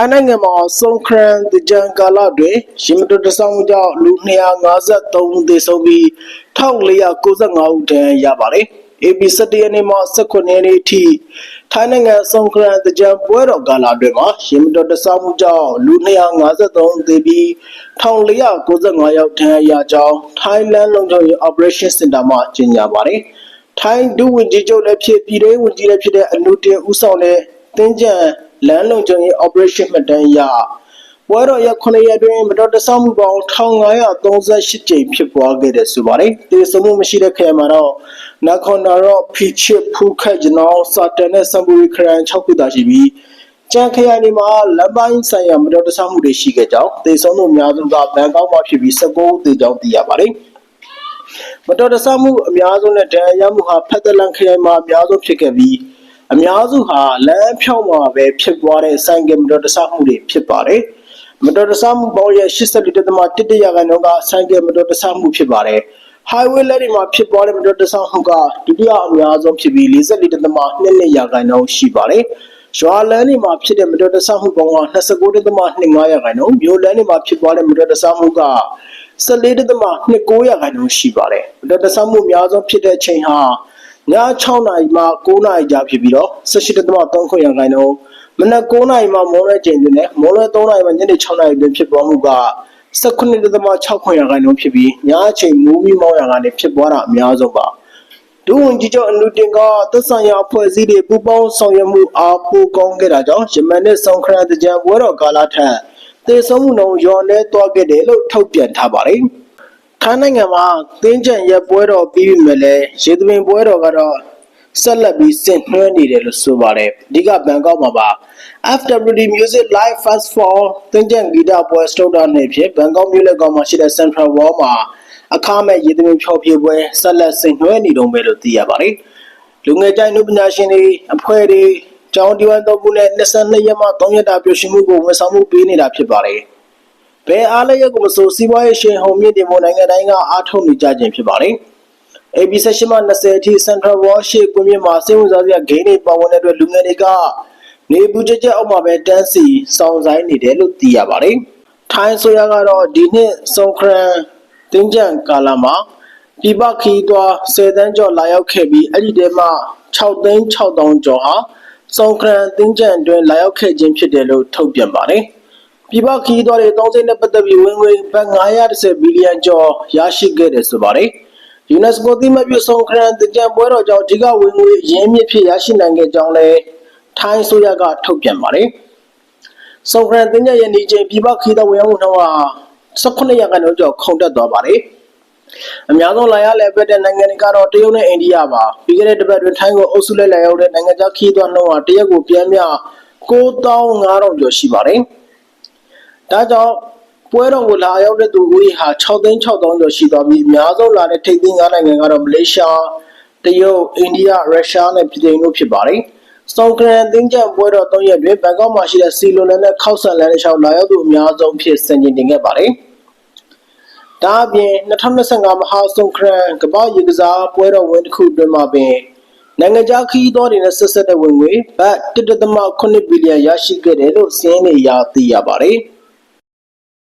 ထိုင်းနိုင်ငံမှာစုံခရန်တကြံကာလတွင်ရှင်မတော်တဆောင်မှုကြောင့်လူ253ဦးသေဆုံးပြီး1495ဦးဒဏ်ရာရပါတယ်။ AP 17ရက်နေ့မှ18ရက်နေ့အထိထိုင်းနိုင်ငံစုံခရန်တကြံပွဲတော်ကာလအတွင်းမှာရှင်မတော်တဆောင်မှုကြောင့်လူ253ဦးသေပြီး1495ယောက်ဒဏ်ရာရကြောင်းထိုင်းလန်လုံခြုံရေး Operation Center မှကြေညာပါတယ်။ထိုင်းဒုဝန်ကြီးချုပ်လည်းဖြစ်ပြည်ထောင်ဝန်ကြီးလည်းဖြစ်တဲ့အနုတင်ဦးဆောင်တဲ့တင်းကြံ လမ်းလုံခြုံရေး operation မှတ်တမ်းအရပွဲတော်ရက်9ရက်အတွင်းမတော်တဆမှုပေါင်း1538ကြိမ်ဖြစ်ပွားခဲ့တယ်ဆိုပါတယ်။တေဆုံးမှုမရှိတဲ့ခရိုင်မှာတော့နခွန်နာရော့ဖီချစ်ဖူခက်ဂျနောင်းစာတန်နဲ့စံပူရီခရိုင်6ခုသာရှိပြီးကျန်ခရိုင်တွေမှာလမ်းပိုင်းဆိုင်ရာမတော်တဆမှုတွေရှိခဲ့ကြောင်းတေဆုံးမှုအများစုကဘန်ကောက်မှာဖြစ်ပြီး19ဦးသေကြောင်းသိရပါတယ်။မတော်တဆမှုအများဆုံးနဲ့ဒဏ်ရာရမှုဟာဖက်ဒလန်ခရိုင်မှာအများဆုံးဖြစ်ခဲ့ပြီး အများစုဟာလမ်းဖြောင်းမှာပဲဖြစ်သွားတဲ့ဆိုင်ကယ်မတော်တဆမှုတွေဖြစ်ပါတယ်။မတော်တဆမှုပေါင်းရဲ့84.1ရာခိုင်နှုန်းကဆိုင်ကယ်မတော်တဆမှုဖြစ်ပါတယ်။ highway လက်တွေမှာဖြစ်ပွားတဲ့မတော်တဆမှုကဒုတိယအများဆုံးဖြစ်ပြီး44.22ရာခိုင်နှုန်းရှိပါတယ်။ရွာလမ်းတွေမှာဖြစ်တဲ့မတော်တဆမှုပေါင်းက29.25ရာခိုင်နှုန်းမြို့လမ်းတွေမှာဖြစ်ပွားတဲ့မတော်တဆမှုက14.29ရာခိုင်နှုန်းရှိပါတယ်။မတော်တဆမှုအများဆုံးဖြစ်တဲ့အချိန်ဟာည 6နာရီမှ9နာရီကြားဖြစ်ပြီးတော့18.3ရာခိုင်နှုန်းမနက်9နာရီမှမိုးလွဲချိန်တွင်နဲ့မိုးလွဲ3နာရီမှညနေ6နာရီတွင်ဖြစ်ပွားမှုက18.6ရာခိုင်နှုန်းဖြစ်ပြီးညအချိန်မူးပြီးမောင်းရကနေဖြစ်ပွားတာအများဆုံးပါဒုဝန်ကြီးချုပ်အနုတင်ကသက်ဆိုင်ရာအဖွဲ့အစည်းတွေပူးပေါင်းဆောင်ရွက်မှုအားပိုကောင်းခဲ့တာကြောင့်ယမန်နဲ့ဆောင်ခရတကြံပွဲတော်ကာလထက်သေဆုံးမှုနှုန်းလျော့နေသွားခဲ့တယ်လို့ထုတ်ပြန်ထားပါတယ်။ ထိုင်းနိုင်ငံမှာတင်းကြံရက်ပွဲတော်ပြီးပြီမဲ့လည်းရေသမင်ပွဲတော်ကတော့ဆက်လက်ပြီးဆင်နွှဲနေတယ်လို့ဆိုပါတယ်။အဓိကဘန်ကောက်မှာပါ FWD Music Live Fast for တင်းကြံဂီတပွဲစတုဒ္ဒနေ့ဖြစ်ဘန်ကောက်မြို့လက်ကောင်မှာရှိတဲ့ Central Wall မှာအခမဲ့ရေသမင်ဖြောပြပွဲဆက်လက်ဆင်နွှဲနေတုံးပဲလို့သိရပါတယ်။လူငယ်ကြိုင်နုပညာရှင်တွေအဖွဲ့တွေကျောင်းဒီဝိုင်းတော့ဘူးနဲ့22ရက်မှ3ရက်တာပြည့်ရှင်မှုကိုဝန်ဆောင်မှုပေးနေတာဖြစ်ပါတယ်။ ဘယ်အားလျက်ကိုမဆိုစီးပွားရေးရှင်ဟုံမြင့်တင်ဖို့နိုင်ငံတိုင်းကအားထုတ်နေကြခြင်းဖြစ်ပါတယ်။ AB 16မှ20အထိ Central Wall ရှိကွန်မြင့်မှာစိတ်ဝင်စားစရာဂိမ်းတွေပါဝင်တဲ့အတွက်လူငယ်တွေကနေပူကြကြအောက်မှာပဲတန်းစီစောင့်ဆိုင်နေတယ်လို့သိရပါတယ်။ထိုင်းဆိုရကတော့ဒီနှစ်စုံခရန်တင်းကြံကာလမှာပြပခီးသွား10တန်းကျော်လာရောက်ခဲ့ပြီးအဲ့ဒီထဲမှာ6သိန်း6000ကျော်ဟာစုံခရန်တင်းကြံအတွင်းလာရောက်ခဲ့ခြင်းဖြစ်တယ်လို့ထုတ်ပြန်ပါတယ်။ ပြပခီးသွားတွေ30နဲ့ပတ်သက်ပြီးဝင်ငွေဘတ်910ဘီလီယံကျော်ရရှိခဲ့တယ်ဆိုပါတယ်။ UNESCO သိမှတ်ပြုစုံခရန်တကြံပွဲတော်ကြောင့်အဓိကဝင်ငွေရင်းမြစ်ဖြစ်ရရှိနိုင်ခဲ့ကြောင်းလည်းထိုင်းဆိုရကထုတ်ပြန်ပါတယ်။စုံခရန်တင်းကြံရဲ့နေချိန်ပြပခီးသွားဝင်ရောက်မှုနှုန်းဟာ18ရာခိုင်နှုန်းကျော်ခုန်တက်သွားပါတယ်။အများဆုံးလာရလည်ပတ်တဲ့နိုင်ငံတွေကတော့တရုတ်နဲ့အိန္ဒိယပါပြီးခဲ့တဲ့တစ်ပတ်တွင်ထိုင်းကိုအုပ်စုလိုက်လာရောက်တဲ့နိုင်ငံခြားခီးသွွားနှုန်းဟာတရက်ကိုပြန်မြ9500ကျော်ရှိပါတယ်။ ဒါကြောင့်ပွဲတော်ကိုလာရောက်တဲ့သူဦးရေဟာ6,6000ကျော်ရှိသွားပြီးအများဆုံးလာတဲ့ထိပ်သီး၅နိုင်ငံကတော့မလေးရှားတရုတ်အိန္ဒိယရုရှားနဲ့ပြည်ထောင်တို့ဖြစ်ပါတယ်။စောင်ကရန်တင်းကြံပွဲတော်၃ရက်တွင်ဘန်ကောက်မှာရှိတဲ့စီလိုလန်နဲ့ခောက်ဆန်လန်တစ်လျှောက်လာရောက်သူအများဆုံးဖြစ်စံချိန်တင်ခဲ့ပါတယ်။ဒါအပြင်2025မဟာစုံခရန်ကမ္ဘာရေကစားပွဲတော်ဝင်တစ်ခုအတွင်းမှာပင်နိုင်ငံခြားခီးသောတွေနဲ့ဆက်ဆက်တဲ့ဝင်ငွေဘတ်1.8ဘီလီယံရရှိခဲ့တယ်လို့စီးရင်တွေရသိရပါတယ်။